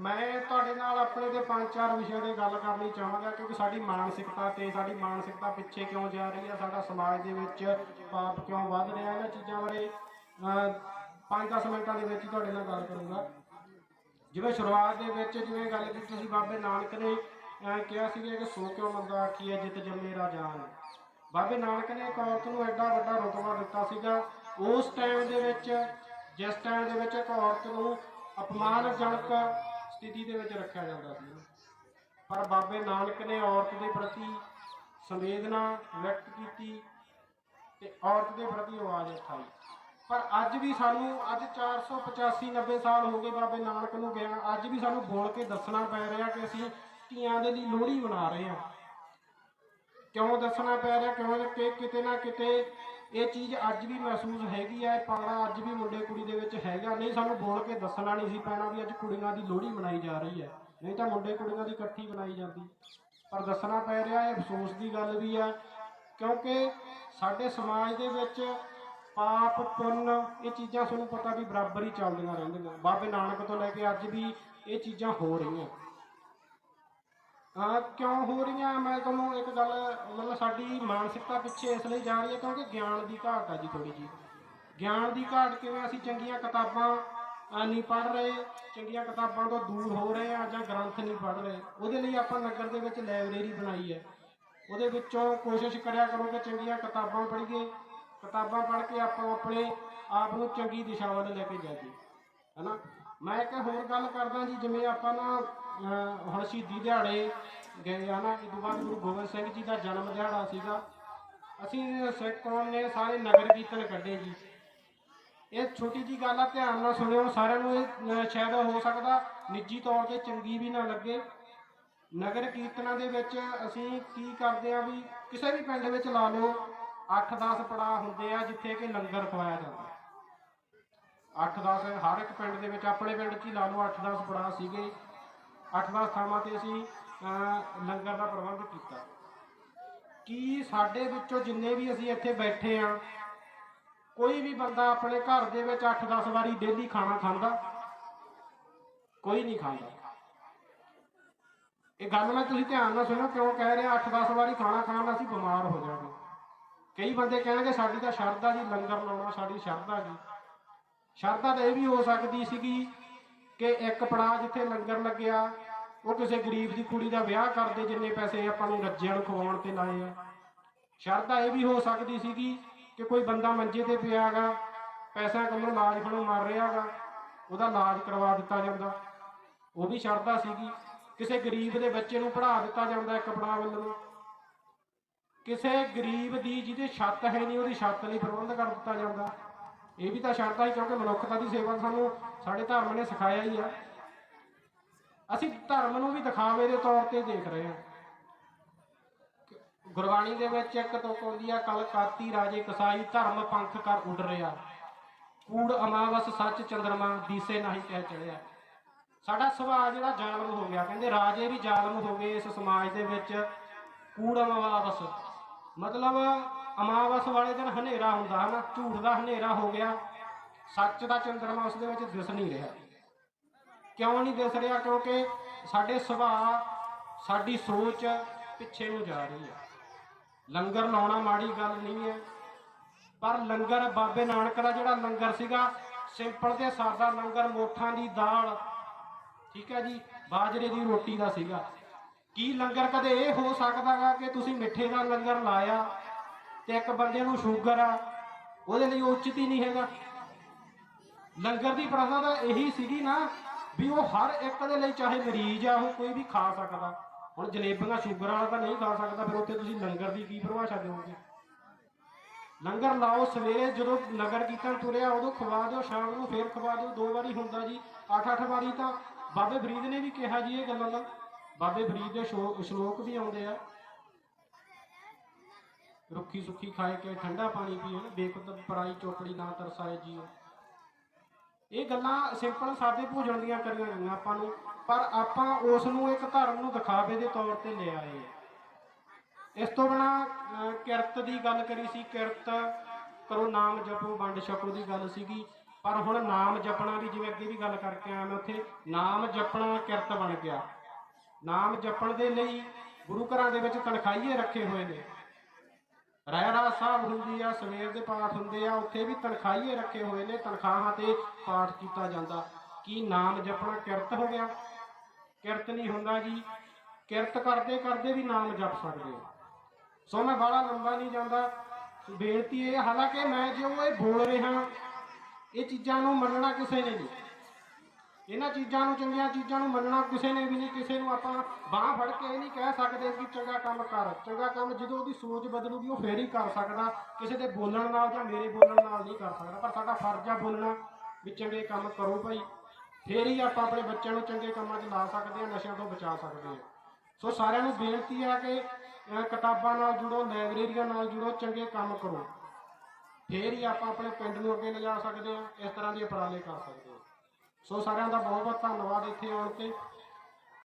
ਮੈਂ ਤੁਹਾਡੇ ਨਾਲ ਆਪਣੇ ਦੇ ਪੰਜ ਚਾਰ ਵਿਸ਼ਿਆਂ ਤੇ ਗੱਲ ਕਰਨੀ ਚਾਹਾਂਗਾ, ਕਿਉਂਕਿ ਸਾਡੀ ਮਾਨਸਿਕਤਾ ਤੇ, ਸਾਡੀ ਮਾਨਸਿਕਤਾ ਪਿੱਛੇ ਕਿਉਂ ਜਾ ਰਹੀ ਹੈ ਸਾਡਾ ਸਮਾਜ ਦੇ ਵਿੱਚ ਪਾਪ ਕਿਉਂ ਵੱਧ ਰਿਹਾ ਇਹਨਾਂ ਚੀਜ਼ਾਂ ਬਾਰੇ 5-10 ਮਿੰਟਾਂ ਦੇ ਵਿੱਚ ਤੁਹਾਡੇ ਨਾਲ ਗੱਲ ਕਰੂੰਗਾ। ਜਿਵੇਂ ਸ਼ੁਰੂਆਤ ਦੇ ਵਿੱਚ ਜਿਵੇਂ ਗੱਲ ਕੀਤੀ ਸੀ, ਬਾਬੇ ਨਾਨਕ ਨੇ ਕਿਹਾ ਸੀਗਾ ਕਿ ਸੋ ਕਿਉਂ ਮੰਦਾ ਆਖੀਏ ਜਿਤ ਜੰਮੇ ਰਾਜਾਨ ਬਾਬੇ ਨਾਨਕ ਨੇ ਇੱਕ ਔਰਤ ਨੂੰ ਐਡਾ ਵੱਡਾ ਰੁਤਬਾ ਦਿੱਤਾ ਸੀਗਾ। ਉਸ ਟਾਈਮ ਦੇ ਵਿੱਚ, ਜਿਸ ਟਾਈਮ ਦੇ ਵਿੱਚ ਇੱਕ ਔਰਤ ਨੂੰ ਅਪਮਾਨਜਨਕ ਸਥਿਤੀ ਦੇ ਵਿੱਚ ਰੱਖਿਆ ਜਾਂਦਾ ਸੀ। ਪਰ ਬਾਬੇ ਨਾਨਕ ਨੇ ਔਰਤ ਦੇ ਪ੍ਰਤੀ ਸੰਵੇਦਨਾ ਵਿਅਕਤ ਕੀਤੀ ਤੇ ਔਰਤ ਦੇ ਪ੍ਰਤੀ ਆਵਾਜ਼ ਉਠਾਈ। ਪਰ ਅੱਜ ਵੀ ਸਾਨੂੰ, ਅੱਜ 485 90 ਸਾਲ ਹੋ ਗਏ ਬਾਬੇ ਨਾਨਕ ਨੂੰ ਗਿਆ ਅੱਜ ਵੀ ਸਾਨੂੰ ਬੋਲ ਕੇ ਦੱਸਣਾ ਪੈ ਰਿਹਾ ਕਿ ਅਸੀਂ ਧੀਆਂ ਦੇ ਲਈ ਲੋਹੜੀ ਮਨਾ ਰਹੇ ਹਾਂ। ਕਿਉਂ ਦੱਸਣਾ ਪੈ ਰਿਹਾ? ਕਿਉਂ ਕਿ ਕਿਤੇ ਨਾ ਕਿਤੇ ਇਹ ਚੀਜ਼ ਅੱਜ ਵੀ ਮਹਿਸੂਸ ਹੈਗੀ ਆ, ਇਹ ਪਾਣਾ ਅੱਜ ਵੀ ਮੁੰਡੇ ਕੁੜੀ ਦੇ ਵਿੱਚ ਹੈਗਾ। ਨਹੀਂ ਸਾਨੂੰ ਬੋਲ ਕੇ ਦੱਸਣਾ ਨਹੀਂ ਸੀ ਪੈਣਾ ਵੀ ਅੱਜ ਕੁੜੀਆਂ ਦੀ ਲੋਹੜੀ ਮਨਾਈ ਜਾ ਰਹੀ ਹੈ। ਨਹੀਂ ਤਾਂ ਮੁੰਡੇ ਕੁੜੀਆਂ ਦੀ ਇਕੱਠੀ ਮਨਾਈ ਜਾਂਦੀ। ਪਰ ਦੱਸਣਾ ਪੈ ਰਿਹਾ, ਇਹ ਅਫਸੋਸ ਦੀ ਗੱਲ ਵੀ ਆ, ਕਿਉਂਕਿ ਸਾਡੇ ਸਮਾਜ ਦੇ ਵਿੱਚ ਪਾਪ, ਪੁੰਨ, ਇਹ ਚੀਜ਼ਾਂ ਤੁਹਾਨੂੰ ਪਤਾ ਵੀ ਬਰਾਬਰ ਹੀ ਚੱਲਦੀਆਂ ਰਹਿੰਦੀਆਂ। ਬਾਬੇ ਨਾਨਕ ਤੋਂ ਲੈ ਕੇ ਅੱਜ ਵੀ ਇਹ ਚੀਜ਼ਾਂ ਹੋ ਰਹੀਆਂ। ਕਿਉਂ ਹੋ ਰਹੀਆਂ? ਮੈਂ ਤੁਹਾਨੂੰ ਇੱਕ ਗੱਲ, ਮਤਲਬ ਸਾਡੀ ਮਾਨਸਿਕਤਾ ਪਿੱਛੇ ਇਸ ਲਈ ਜਾ ਰਹੀ ਹੈ ਕਿਉਂਕਿ ਗਿਆਨ ਦੀ ਘਾਟ ਆ ਜੀ ਥੋੜੀ ਜੀ ਗਿਆਨ ਦੀ ਘਾਟ ਕਿਵੇਂ ਅਸੀਂ ਚੰਗੀਆਂ ਕਿਤਾਬਾਂ ਨਹੀਂ ਪੜ੍ਹ ਰਹੇ, ਚੰਗੀਆਂ ਕਿਤਾਬਾਂ ਤੋਂ ਦੂਰ ਹੋ ਰਹੇ ਆ ਜਾਂ ਗ੍ਰੰਥ ਨਹੀਂ ਪੜ੍ਹ ਰਹੇ, ਉਹਦੇ ਲਈ ਆਪਾਂ ਨਗਰ ਦੇ ਵਿੱਚ ਲਾਇਬ੍ਰੇਰੀ ਬਣਾਈ ਹੈ। ਉਹਦੇ ਵਿੱਚੋਂ ਕੋਸ਼ਿਸ਼ ਕਰਿਆ ਕਰੋ ਕਿ ਚੰਗੀਆਂ ਕਿਤਾਬਾਂ ਪੜ੍ਹੀਏ। ਕਿਤਾਬਾਂ ਪੜ੍ਹ ਕੇ ਆਪਾਂ ਆਪਣੇ ਆਪ ਨੂੰ ਚੰਗੀ ਦਿਸ਼ਾ ਵੱਲ ਲੈ ਕੇ ਜਾਈਏ, ਹੈਨਾ? ਮੈਂ ਇੱਕ ਹੋਰ ਗੱਲ ਕਰਦਾ ਜੀ ਜਿਵੇਂ ਆਪਾਂ ਨਾ ਅਹ, ਹੁਣ ਸ਼ਹੀਦੀ ਦਿਹਾੜੇ ਗਏ ਆ ਨਾ ਇਹ ਤੋਂ ਬਾਅਦ ਗੁਰੂ ਗੋਬਿੰਦ ਸਿੰਘ ਜੀ ਦਾ ਜਨਮ ਦਿਹਾੜਾ ਸੀਗਾ। ਅਸੀਂ ਸਿੱਖ ਕੌਮ ਨੇ ਸਾਰੇ ਨਗਰ ਕੀਰਤਨ ਕੱਢੇ ਜੀ। ਇਹ ਛੋਟੀ ਜੀ ਗੱਲ ਆ ਧਿਆਨ ਨਾਲ ਸੁਣਿਓ ਸਾਰਿਆਂ ਨੂੰ ਇਹ ਅਹ, ਸ਼ਾਇਦ ਹੋ ਸਕਦਾ ਨਿੱਜੀ ਤੌਰ ਤੇ ਚੰਗੀ ਵੀ ਨਾ ਲੱਗੇ। ਨਗਰ ਕੀਰਤਨਾਂ ਦੇ ਵਿੱਚ ਅਸੀਂ ਕੀ ਕਰਦੇ ਆ ਵੀ ਕਿਸੇ ਵੀ ਪਿੰਡ ਵਿੱਚ ਲਾ ਲਓ 8-10 ਪੜਾਅ ਹੁੰਦੇ ਆ ਜਿੱਥੇ ਕਿ ਲੰਗਰ ਖਵਾਇਆ ਜਾਂਦਾ। 8-10 ਹਰ ਇੱਕ ਪਿੰਡ ਦੇ ਵਿੱਚ ਆਪਣੇ ਪਿੰਡ 'ਚ ਹੀ ਲਾ ਲਓ 8-10 ਪੜਾਅ ਸੀਗੇ। 8-10 ਥਾਵਾਂ ਤੇ ਅਸੀਂ ਅਹ, ਲੰਗਰ ਦਾ ਪ੍ਰਬੰਧ ਕੀਤਾ। ਕੀ ਸਾਡੇ ਵਿੱਚੋਂ ਜਿੰਨੇ ਵੀ ਅਸੀਂ ਇੱਥੇ ਬੈਠੇ ਆ ਕੋਈ ਵੀ ਬੰਦਾ ਆਪਣੇ ਘਰ ਦੇ ਵਿੱਚ 8-10 ਵਾਰੀ ਡੇਲੀ ਖਾਣਾ ਖਾਂਦਾ? ਕੋਈ ਨਹੀਂ ਖਾਂਦਾ। ਇਹ ਗੱਲ ਮੈਂ ਤੁਸੀਂ ਧਿਆਨ ਨਾਲ ਸੁਣੋ ਕਿਉਂ ਕਹਿ ਰਿਹਾ 8-10 ਵਾਰੀ ਖਾਣਾ ਖਾਣ ਨਾਲ ਅਸੀਂ ਬਿਮਾਰ ਹੋ ਜਾਵਾਂਗੇ। ਕਈ ਬੰਦੇ ਕਹਿਣਗੇ ਸਾਡੀ ਤਾਂ ਸ਼ਰਧਾ ਜੀ ਲੰਗਰ ਲਾਉਣਾ ਸਾਡੀ ਸ਼ਰਧਾ ਜੀ। ਸ਼ਰਧਾ ਤਾਂ ਇਹ ਵੀ ਹੋ ਸਕਦੀ ਸੀਗੀ ਕਿ ਇੱਕ ਪੜਾਅ ਜਿੱਥੇ ਲੰਗਰ ਲੱਗਿਆ, ਉਹ ਕਿਸੇ ਗਰੀਬ ਦੀ ਕੁੜੀ ਦਾ ਵਿਆਹ ਕਰਦੇ ਜਿੰਨੇ ਪੈਸੇ ਆਪਾਂ ਨੂੰ ਰੱਜਿਆਂ ਨੂੰ ਖਵਾਉਣ ਤੇ ਲਾਏ ਆ। ਸ਼ਰਧਾ ਇਹ ਵੀ ਹੋ ਸਕਦੀ ਸੀਗੀ ਕਿ ਕੋਈ ਬੰਦਾ ਮੰਜੇ ਤੇ ਪਿਆਗਾ ਪੈਸਾ ਕੰਮੋਂ ਇਲਾਜ ਖਣੋਂ ਮਰ ਰਿਹਾਗਾ ਉਹਦਾ ਇਲਾਜ ਕਰਵਾ ਦਿੱਤਾ ਜਾਂਦਾ। ਉਹ ਵੀ ਸ਼ਰਧਾ ਸੀਗੀ, ਕਿਸੇ ਗਰੀਬ ਦੇ ਬੱਚੇ ਨੂੰ ਪੜ੍ਹਾ ਦਿੱਤਾ ਜਾਂਦਾ ਇੱਕ ਪੜਾਅ ਵੱਲੋਂ। ਕਿਸੇ ਗਰੀਬ ਦੀ ਜਿਹਦੇ ਛੱਤ ਹੈ ਨਹੀਂ, ਉਹਦੀ ਛੱਤ ਲਈ ਪ੍ਰਬੰਧ ਕਰ ਦਿੱਤਾ ਜਾਂਦਾ। ਇਹ ਵੀ ਤਾਂ ਛੱਡਦਾ ਹੀ, ਕਿਉਂਕਿ ਮਨੁੱਖਤਾ ਦੀ ਸੇਵਾ ਸਾਨੂੰ ਸਾਡੇ ਧਰਮ ਨੇ ਸਿਖਾਇਆ ਹੀ ਆ। ਅਸੀਂ ਧਰਮ ਨੂੰ ਵੀ ਦਿਖਾਵੇ ਦੇ ਤੌਰ ਤੇ ਦੇਖ ਰਹੇ ਹਾਂ। ਗੁਰਬਾਣੀ ਦੇ ਵਿੱਚ ਇੱਕ ਤੁਕ ਆਉਂਦੀ ਆ ਕਲਕਾਤੀ ਰਾਜੇ ਕਸਾਈ, ਧਰਮ ਪੰਥ ਕਰ ਉੱਡ ਰਿਆ। ਕੂੜ ਅਮਾਵਸ ਸੱਚ ਚੰਦਰਮਾ, ਦੀਸੇ ਨਹੀਂ ਕਹਿ ਚੜਿਆ ਸਾਡਾ ਸੁਭਾਅ ਜਿਹੜਾ ਜ਼ਾਲਮ ਹੋ ਗਿਆ, ਕਹਿੰਦੇ ਰਾਜੇ ਵੀ ਜ਼ਾਲਮ ਹੋ ਗਏ ਇਸ ਸਮਾਜ ਦੇ ਵਿੱਚ। ਕੂੜ ਅਮਾਵਸ। ਮਤਲਬ ਅਮਾਵਸ ਵਾਲੇ ਦਿਨ ਹਨੇਰਾ ਹੁੰਦਾ ਹਨਾ, ਝੂਠ ਦਾ ਹਨੇਰਾ ਹੋ ਗਿਆ। ਸੱਚ ਦਾ ਚੰਦਰਮਾ ਉਸ ਦੇ ਵਿੱਚ ਦਿਸ ਨਹੀਂ ਰਿਹਾ। ਕਿਉਂ ਨਹੀਂ ਦਿਸ ਰਿਹਾ? ਕਿਉਂਕਿ ਸਾਡੇ ਸੁਭਾਅ, ਸਾਡੀ ਸੋਚ ਪਿੱਛੇ ਨੂੰ ਜਾ ਰਹੀ ਹੈ। ਲੰਗਰ ਲਾਉਣਾ ਮਾੜੀ ਗੱਲ ਨਹੀਂ ਹੈ। ਪਰ ਲੰਗਰ ਬਾਬੇ ਨਾਨਕ ਦਾ ਜਿਹੜਾ ਲੰਗਰ ਸੀਗਾ, ਸਿੰਪਲ ਤੇ ਸਾਦਾ ਲੰਗਰ, ਮੋਠਾਂ ਦੀ ਦਾਲ, ਠੀਕ ਹੈ ਜੀ, ਬਾਜਰੇ ਦੀ ਰੋਟੀ ਦਾ ਸੀਗਾ। ਕੀ ਲੰਗਰ ਕਦੇ ਇਹ ਹੋ ਸਕਦਾਗਾ ਕਿ ਤੁਸੀਂ ਮਿੱਠੇ ਦਾ ਲੰਗਰ ਲਾਇਆ? ਤੇ ਇੱਕ ਬੰਦੇ ਨੂੰ ਸ਼ੂਗਰ ਆ, ਉਹਦੇ ਲਈ ਉਚਿਤ ਹੀ ਨਹੀਂ ਹੈਗਾ। ਲੰਗਰ ਦੀ ਪ੍ਰਥਾ ਤਾਂ ਇਹੀ ਸੀਗੀ ਨਾ ਵੀ ਉਹ ਹਰ ਇੱਕ ਦੇ ਲਈ ਚਾਹੇ ਮਰੀਜ਼ ਆ, ਉਹ ਕੋਈ ਵੀ ਖਾ ਸਕਦਾ। ਹੁਣ ਜਲੇਬੀਆਂ, ਸ਼ੂਗਰ ਵਾਲਾ ਤਾਂ ਨਹੀਂ ਖਾ ਸਕਦਾ, ਫਿਰ ਉੱਥੇ ਤੁਸੀਂ ਲੰਗਰ ਦੀ ਕੀ ਪਰਿਭਾਸ਼ਾ ਦਿਓਗੇ? ਲੰਗਰ ਲਾਓ ਸਵੇਰੇ, ਜਦੋਂ ਨਗਰ ਕੀਰਤਨ ਤੁਰਿਆ, ਉਦੋਂ ਖਵਾ ਦਿਓ, ਸ਼ਾਮ ਨੂੰ ਫੇਰ ਖਵਾ ਦਿਓ। ਦੋ ਵਾਰੀ ਹੁੰਦਾ ਜੀ ਅੱਠ ਅੱਠ ਵਾਰੀ ਤਾਂ ਬਾਬੇ ਫਰੀਦ ਨੇ ਵੀ ਕਿਹਾ ਜੀ ਇਹ ਗੱਲਾਂ ਦਾ। ਬਾਬੇ ਫਰੀਦ ਦੇ ਸ਼ਲੋਕ ਵੀ ਆਉਂਦੇ ਆ। ਰੁੱਖੀ ਸੁੱਖੀ ਖਾਏ ਕੇ ਠੰਡਾ ਪਾਣੀ ਪੀਓ ਨਾ, ਬੇਕੁੱਤ ਪਰਾਈ ਚੋਪੜੀ ਨਾ ਤਰਸਾਏ ਜੀਓ। ਇਹ ਗੱਲਾਂ ਸਿੰਪਲ ਸਾਦੇ ਭੋਜਨ ਦੀਆਂ ਕਰੀਆਂ ਗਈਆਂ ਆਪਾਂ ਨੂੰ, ਪਰ ਆਪਾਂ ਉਸ ਨੂੰ ਇੱਕ ਧਰਮ ਨੂੰ ਦਿਖਾਵੇ ਦੇ ਤੌਰ ਤੇ ਲੈ ਆਏ ਇਸ ਤੋਂ ਬਿਨਾ ਕਿਰਤ ਦੀ ਗੱਲ ਕਰੀ ਸੀ, ਕਿਰਤ ਕਰੋ ਨਾਮ ਜਪੋ, ਵੰਡ ਛਕੋ ਦੀ ਗੱਲ ਸੀਗੀ, ਪਰ ਹੁਣ ਨਾਮ ਜਪਣਾ ਵੀ ਜਿਵੇਂ ਅੱਗੇ ਵੀ ਗੱਲ ਕਰਕੇ ਆਇਆ ਮੈਂ ਉੱਥੇ, ਨਾਮ ਜਪਣਾ ਕਿਰਤ ਬਣ ਗਿਆ। ਨਾਮ ਜਪਣ ਦੇ ਲਈ ਗੁਰੂ ਘਰਾਂ ਦੇ ਵਿੱਚ ਤਨਖਾਹੀਏ ਰੱਖੇ ਹੋਏ ਨੇ। ਰਹਿਰਾ ਸਾਹਿਬ ਹੁੰਦੀ ਆ, ਸਵੇਰ ਦੇ ਪਾਠ ਹੁੰਦੇ ਆ, ਉੱਥੇ ਵੀ ਤਨਖਾਹੀਏ ਰੱਖੇ ਹੋਏ ਨੇ, ਤਨਖਾਹਾਂ ਤੇ ਪਾਠ ਕੀਤਾ ਜਾਂਦਾ। ਕੀ ਨਾਮ ਜਪਣਾ ਕਿਰਤ ਹੋ ਗਿਆ? ਕਿਰਤ ਨਹੀਂ ਹੁੰਦਾ ਜੀ। ਕਿਰਤ ਕਰਦੇ ਕਰਦੇ ਵੀ ਨਾਮ ਜਪ ਸਕਦੇ ਹੋ ਸੋ ਮੈਂ ਬੜਾ ਲੰਬਾ ਨਹੀਂ ਜਾਂਦਾ। ਬੇਨਤੀ ਇਹ ਹਾਲਾਂਕਿ ਮੈਂ ਜੋ ਇਹ ਬੋਲ ਰਿਹਾ, ਇਹ ਚੀਜ਼ਾਂ ਨੂੰ ਮੰਨਣਾ ਕਿਸੇ ਨੇ ਨਹੀਂ। ਇਹਨਾਂ ਚੀਜ਼ਾਂ ਨੂੰ, ਚੰਗੀਆਂ ਚੀਜ਼ਾਂ ਨੂੰ ਮੰਨਣਾ ਕਿਸੇ ਨੇ ਵੀ ਨਹੀਂ, ਕਿਸੇ ਨੂੰ ਆਪਾਂ ਬਾਹ ਫੜ ਕੇ ਇਹ ਨਹੀਂ ਕਹਿ ਸਕਦੇ ਕਿ ਚੰਗਾ ਕੰਮ ਕਰ, ਚੰਗਾ ਕੰਮ ਜਦੋਂ ਉਹਦੀ ਸੋਚ ਬਦਲੂਗੀ, ਉਹ ਫੇਰ ਹੀ ਕਰ ਸਕਦਾ, ਕਿਸੇ ਦੇ ਬੋਲਣ ਨਾਲ ਜਾਂ ਮੇਰੇ ਬੋਲਣ ਨਾਲ ਨਹੀਂ ਕਰ ਸਕਦਾ, ਪਰ ਸਾਡਾ ਫਰਜ਼ ਆ ਬੋਲਣਾ ਵੀ ਚੰਗੇ ਕੰਮ ਕਰੋ ਭਾਈ, ਫੇਰ ਹੀ ਆਪਾਂ ਆਪਣੇ ਬੱਚਿਆਂ ਨੂੰ ਚੰਗੇ ਕੰਮਾਂ 'ਚ ਲਾ ਸਕਦੇ ਹਾਂ ਨਸ਼ਿਆਂ ਤੋਂ ਬਚਾ ਸਕਦੇ ਹਾਂ ਸੋ ਸਾਰਿਆਂ ਨੂੰ ਬੇਨਤੀ ਆ ਕਿ ਕਿਤਾਬਾਂ ਨਾਲ ਜੁੜੋ, ਲਾਇਬ੍ਰੇਰੀਆਂ ਨਾਲ ਜੁੜੋ, ਚੰਗੇ ਕੰਮ ਕਰੋ। ਫੇਰ ਹੀ ਆਪਾਂ ਆਪਣੇ ਪਿੰਡ ਨੂੰ ਅੱਗੇ ਲਿਜਾ ਸਕਦੇ ਹਾਂ ਇਸ ਤਰ੍ਹਾਂ ਦੇ ਉਪਰਾਲੇ ਕਰ ਸਕਦੇ ਹਾਂ ਸੋ ਸਾਰਿਆਂ ਦਾ ਬਹੁਤ ਬਹੁਤ ਧੰਨਵਾਦ ਇੱਥੇ ਆਉਣ ਤੇ।